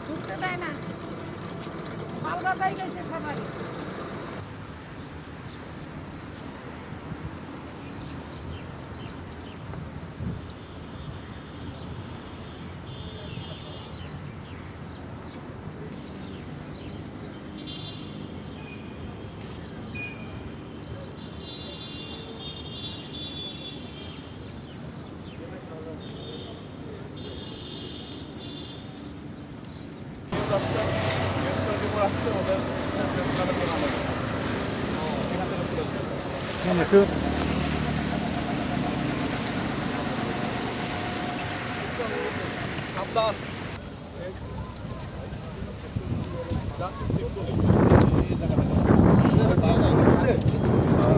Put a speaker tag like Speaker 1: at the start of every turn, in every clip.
Speaker 1: ঢুকতে দেয় না। পালগাতাই গেছে সবাই Ne yapıyor? Abla. Evet.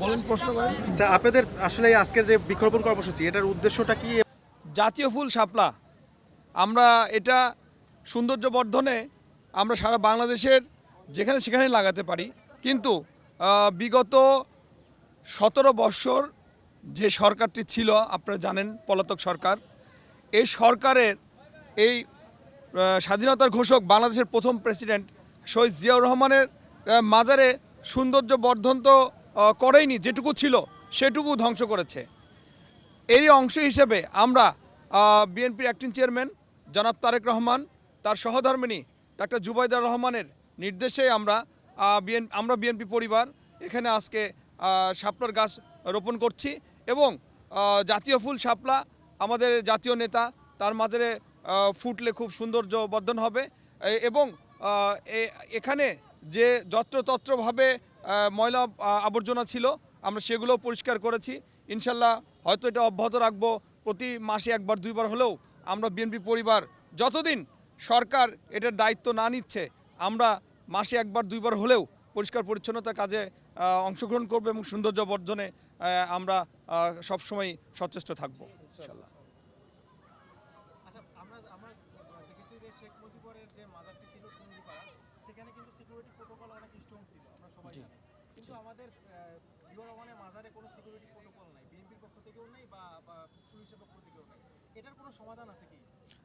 Speaker 2: বলেন প্রশ্ন করেন।
Speaker 3: আচ্ছা আপনাদের আসলে আজকের যে বৃক্ষরোপণ কর্মসূচি এটার উদ্দেশ্যটা কি?
Speaker 2: জাতীয় ফুল শাপলা। আমরা এটা সৌন্দর্য বর্ধনে আমরা সারা বাংলাদেশের যেখানে সেখানে লাগাতে পারি। কিন্তু বিগত সতেরো বৎসর যে সরকারটি ছিল, আপনারা জানেন পলাতক সরকার, এই সরকারের এই স্বাধীনতার ঘোষক বাংলাদেশের প্রথম প্রেসিডেন্ট শহীদ জিয়াউর রহমানের মাজারে সৌন্দর্য বর্ধন তো করেইনি, যেটুকু ছিল সেটুকু ধ্বংস করেছে। এরই অংশ হিসেবে আমরা বিএনপির অ্যাক্টিং চেয়ারম্যান জনাব তারেক রহমান, তার সহধর্মিনী ডাক্তার জুবাইদার রহমানের নির্দেশে আমরা বিএন, আমরা বিএনপি পরিবার এখানে আজকে শাপলার গাছ রোপণ করছি এবং জাতীয় ফুল শাপলা আমাদের জাতীয় নেতা, তার মাঝে ফুটলে খুব সৌন্দর্য বর্ধন হবে এবং এখানে যে যত্রতত্রভাবে ময়লা আবর্জনা ছিল, আমরা সেগুলো পরিষ্কার করেছি। ইনশাল্লাহ হয়তো এটা অব্যাহত রাখব। প্রতি মাসে একবার, দুইবার হলেও আমরা বিএনপি পরিবার যতদিন সরকার এটার দায়িত্ব না নিচ্ছে আমরা মাসে একবার দুইবার হলেও পরিষ্কার পরিচ্ছন্নতার কাজে অংশগ্রহণ করব এবং সৌন্দর্য বর্ধনে আমরা সবসময় সচেষ্ট থাকব ইনশাল্লাহ
Speaker 3: আচ্ছা আমাদের জিয়া রহমানের মাজারে কোনো সিকিউরিটি প্রোটোকল নাই বিএনপির পক্ষ থেকেও নেই বা পুলিশের পক্ষ থেকেও নেই। এটার কোনো সমাধান আছে কি?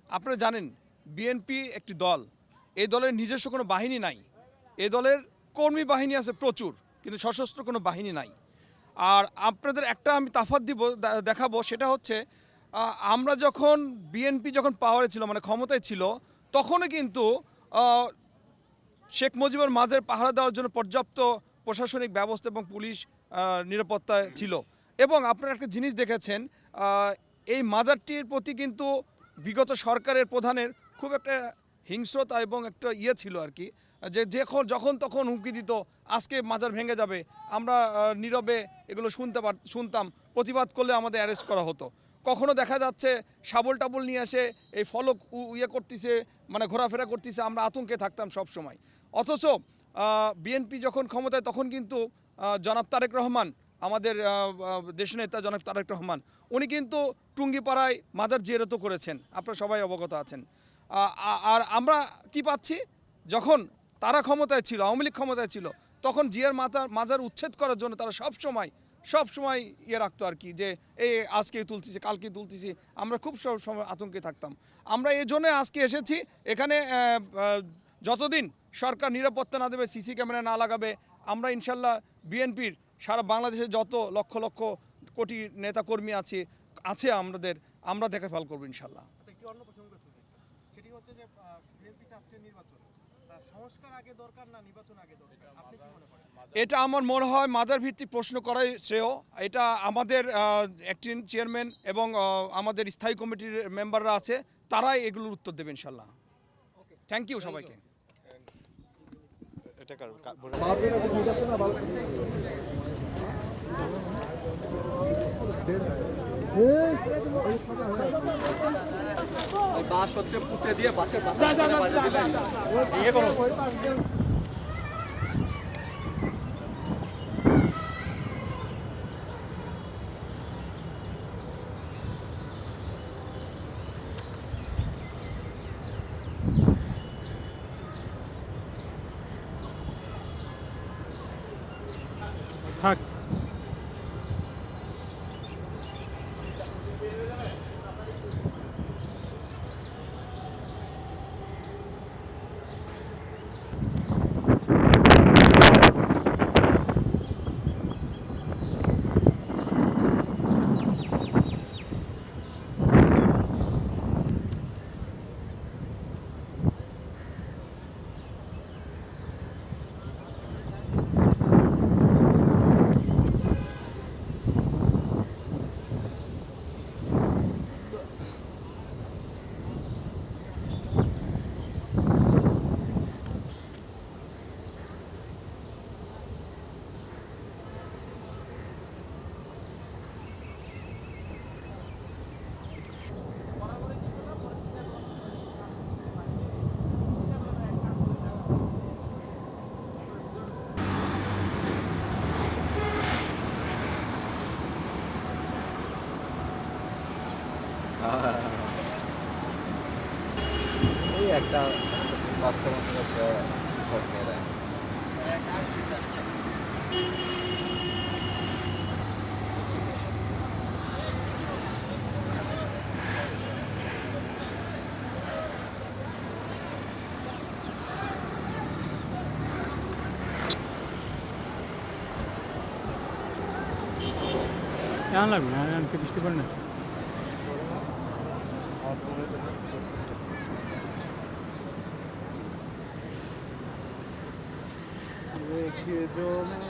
Speaker 2: আপনারা জানেন বিএনপি একটি দল। এই দলের নিজস্ব কোনো বাহিনী নাই। এই দলের কর্মী বাহিনী আছে প্রচুর, কিন্তু সশস্ত্র কোনো বাহিনী নাই। আর আপনাদের একটা আমি তাফাত দিব দেখাবো, সেটা হচ্ছে আমরা যখন বিএনপি যখন পাওয়ারে ছিল মানে ক্ষমতায় ছিল, তখনও কিন্তু শেখ মুজিবুর মাঝের পাহারা দেওয়ার জন্য পর্যাপ্ত প্রশাসনিক ব্যবস্থা এবং পুলিশ নিরাপত্তা ছিল। এবং আপনারা একটা জিনিস দেখেছেন এই মাজারটির প্রতি কিন্তু বিগত সরকারের প্রধানের খুব একটা হিংস্রতা এবং একটা ইয়ে ছিল আর কি। যে যখন যখন তখন হুমকি দিত, আজকে মাজার ভেঙে যাবে, আমরা নীরবে এগুলো শুনতে পার, শুনতাম, প্রতিবাদ করলে আমাদের অ্যারেস্ট করা হতো। কখনো দেখা যাচ্ছে, শাবল টাবল নিয়ে এসে এই ফলক ইয়ে করতেছে মানে ঘোরাফেরা করতেছে, আমরা আতঙ্কে থাকতাম সব সময়। অথচ বিএনপি যখন ক্ষমতায়, তখন কিন্তু জনাব তারেক রহমান, আমাদের দেশনেতা জনাব তারেক রহমান, উনি কিন্তু টুঙ্গিপাড়ায় মাজার জিয়ারত করেছেন। আপনারা সবাই অবগত আছেন। আর আমরা কি পাচ্ছি? যখন তারা ক্ষমতায় ছিল, আওয়ামী লীগ ক্ষমতায় ছিল, তখন জিয়ার মাতার, মাজার উচ্ছেদ করার জন্য তারা সব সময় সব সময় ইয়ে রাখতো আর কি, যে এই আজকে তুলতেছি কালকে তুলতেছি। আমরা খুব সব সময় আতঙ্কে থাকতাম। আমরা এই জন্য আজকে এসেছি, এখানে যতদিন সরকার নিরাপত্তা না দেবে, সিসি ক্যামেরা না লাগাবে, আমরা ইনশাল্লাহ বিএনপির সারা বাংলাদেশে যত লক্ষ লক্ষ কোটি নেতাকর্মী আছে আছে আমাদের, আমরা দেখে ফেল করব ইনশাল্লাহ।
Speaker 3: সেটি হচ্ছে যে বিএনপি চাচ্ছে নির্বাচন। সংস্কার আগে দরকার না নির্বাচন আগে দরকার? আপনি কি মনে করেন?
Speaker 2: এটা আমার মনে হয় মাজার ভিত্তিক প্রশ্ন করাই শ্রেয়। এটা আমাদের অ্যাক্টিং চেয়ারম্যান এবং আমাদের স্থায়ী কমিটির মেম্বাররা আছে তারাই এগুলোর উত্তর দেবেন ইনশাল্লাহ। থ্যাংক ইউ সবাইকে।
Speaker 3: এটা কার
Speaker 4: বাস হচ্ছে পুঁতে দিয়ে বাসের বাচ্চা বাজে দিলে একটা বাচ্চা মতো একটা ভোট নিয়ে দেয়
Speaker 5: কেমন লাগবে না আমাকে বৃষ্টি পড়ে না
Speaker 4: ভাই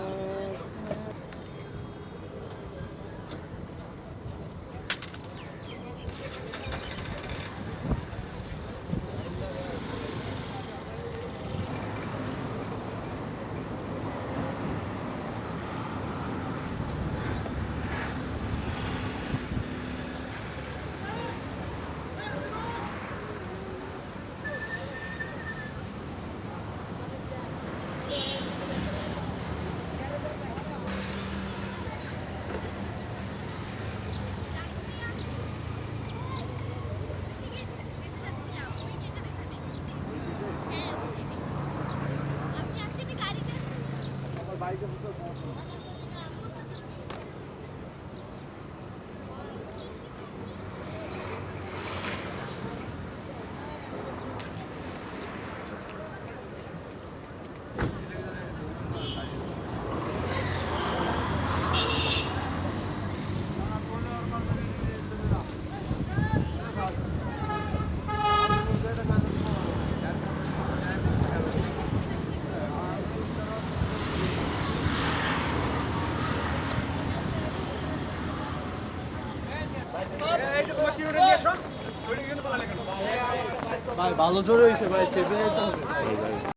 Speaker 4: ভালো জোরে হয়েছে ভাই চেপে